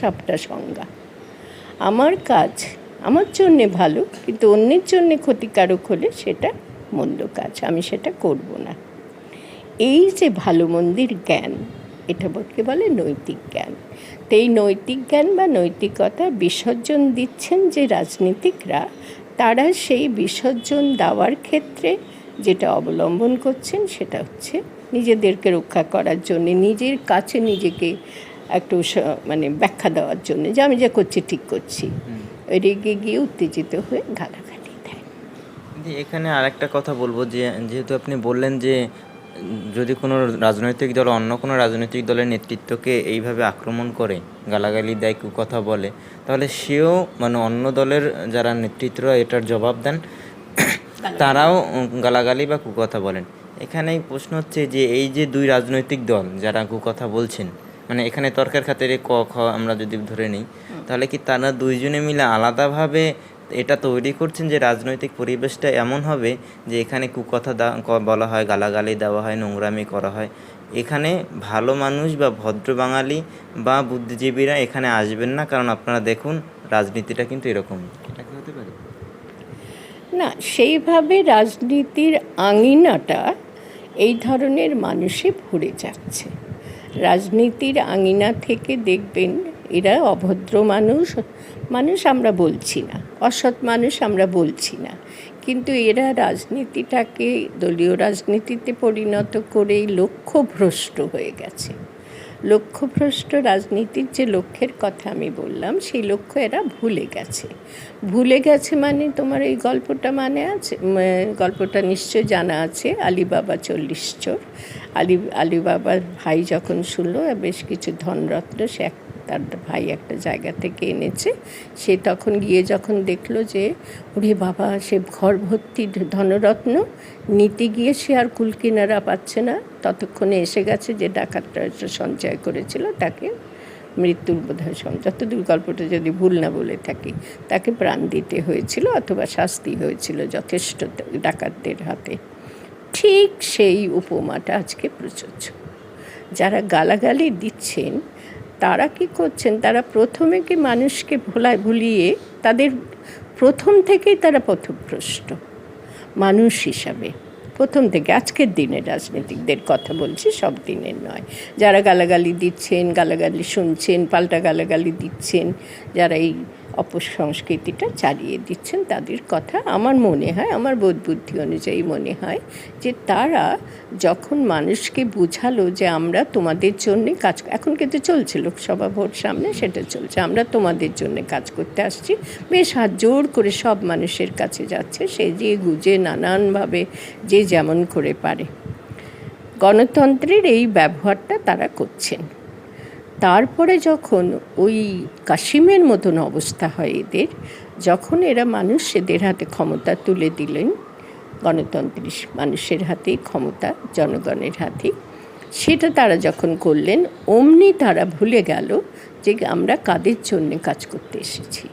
সবটা সংজ্ঞা। আমার কাজ আমার জন্যে ভালো, কিন্তু অন্যের জন্যে ক্ষতিকারক হলে সেটা মন্দ কাজ, আমি সেটা করব না। এই যে ভালো মন্দির জ্ঞান, এটা বলকে বলে নৈতিক জ্ঞান। তো এই নৈতিক জ্ঞান বা নৈতিকতা বিসর্জন দিচ্ছেন যে রাজনীতিকরা, তারা সেই বিসর্জন দেওয়ার ক্ষেত্রে যেটা অবলম্বন করছেন সেটা হচ্ছে নিজেদেরকে রক্ষা করার জন্য, নিজের কাছে নিজেকে একটু মানে ব্যাখ্যা দেওয়ার জন্য যে আমি যা করছি ঠিক করছি। রেগে গিয়ে উত্তেজিত হয়ে গালাগালি দেয়। এখানে আরেকটা কথা বলব যে যেহেতু আপনি বললেন যে যদি কোনো রাজনৈতিক দল অন্য কোনো রাজনৈতিক দলের নেতৃত্বকে এইভাবে আক্রমণ করে গালাগালি দেয় কথা বলে তাহলে সেও মানে অন্য দলের যারা নেতৃত্বরা এটার জবাব দেন তারাও গালাগালি বা কুকথা বলেন। এখানেই প্রশ্ন হচ্ছে যে এই যে দুই রাজনৈতিক দল যারা কুকথা বলছেন মানে এখানে তর্কের খাতিরে ক খ আমরা যদি ধরে নিই তাহলে কি তারা দুইজনে মিলে আলাদাভাবে এটা তৈরি করছেন যে রাজনৈতিক পরিবেশটা এমন হবে যে এখানে কুকথা বলা হয় গালাগালি দেওয়া হয় নোংরামি করা হয়? এখানে ভালো মানুষ বা ভদ্র বাঙালি বা বুদ্ধিজীবীরা এখানে আসবেন না কারণ আপনারা দেখুন রাজনীতিটা কিন্তু এরকম। এটা কি হতে পারে? না সেইভাবে রাজনীতির আঙিনাটা এই ধরনের মানুষে ভরে যাচ্ছে। রাজনীতির আঙিনা থেকে দেখবেন এরা অভদ্র মানুষ মানুষ আমরা বলছি না, অসৎ মানুষ আমরা বলছি না। কিন্তু এরা রাজনীতিটাকে দলীয় রাজনীতিতে পরিণত করেই লক্ষ্যভ্রষ্ট হয়ে গেছে। লক্ষ্যভ্রষ্ট রাজনীতির যে লক্ষ্যের কথা আমি বললাম, সেই লক্ষ্য এরা ভুলে গেছে। ভুলে গেছে মানে তোমার এই গল্পটা মানে আছে? গল্পটা নিশ্চয় জানা আছে, আলিবাবা চল্লিশ চোর। আলি, আলিবাবার ভাই যখন শুনলো, বেশ কিছু ধনরত্ন সে এক তার ভাই একটা জায়গা থেকে এনেছে। সে তখন গিয়ে যখন দেখল যে, ওরে বাবা, সে ঘর ভর্তি ধনরত্ন। নিতে গিয়ে সে আর কুল কিনারা পাচ্ছে না। ততক্ষণে এসে গেছে যে, ডাকাতটা সঞ্চয় করেছিল তাকে। মৃত্যুর বোধহয় যতদূর গল্পটা যদি ভুল না বলে থাকি, তাকে প্রাণ দিতে হয়েছিল অথবা শাস্তি হয়েছিল যথেষ্ট ডাকাতদের হাতে। ঠিক সেই উপমাটা আজকে প্রযোজ্য। যারা গালাগালি দিচ্ছেন তারা কি করছেন? তারা প্রথমে কি মানুষকে ভোলায় ভুলিয়ে তাদের প্রথম থেকেই তারা পথভ্রষ্ট? মানুষ হিসাবে। প্রথম থেকে আজকের দিনের রাজনীতিকদের কথা বলছি, সব দিনের নয়। যারা গালাগালি দিচ্ছেন, গালাগালি শুনছেন, পাল্টা গালাগালি দিচ্ছেন, যারা এই অপসংস্কৃতিটা চালিয়ে দিচ্ছেন, তাদের কথা আমার মনে হয়, আমার বোধ বুদ্ধি অনুযায়ী মনে হয় যে তারা যখন মানুষকে বুঝালো যে আমরা তোমাদের জন্য কাজ এখন কিন্তু চলছে লোকসভা ভোট সামনে, সেটা চলছে। আমরা তোমাদের জন্য কাজ করতে আসছি। বেশ হাত জোর করে সব মানুষের কাছে যাচ্ছে। সে যে গুজে নানানভাবে যে যেমন করে পারে। গণতন্ত্রের এই ব্যবহারটা তারা করছেন। তারপরে যখন ওই কাশিমের মতন অবস্থা হয় এদের, যখন এরা মানুষ এদের হাতে ক্ষমতা তুলে দিলেন গণতন্ত্রের মানুষের হাতেই ক্ষমতা, জনগণের হাতে সেটা তারা যখন করলেন, অমনি তারা ভুলে গেল যে আমরা কাদের জন্যে কাজ করতে এসেছি।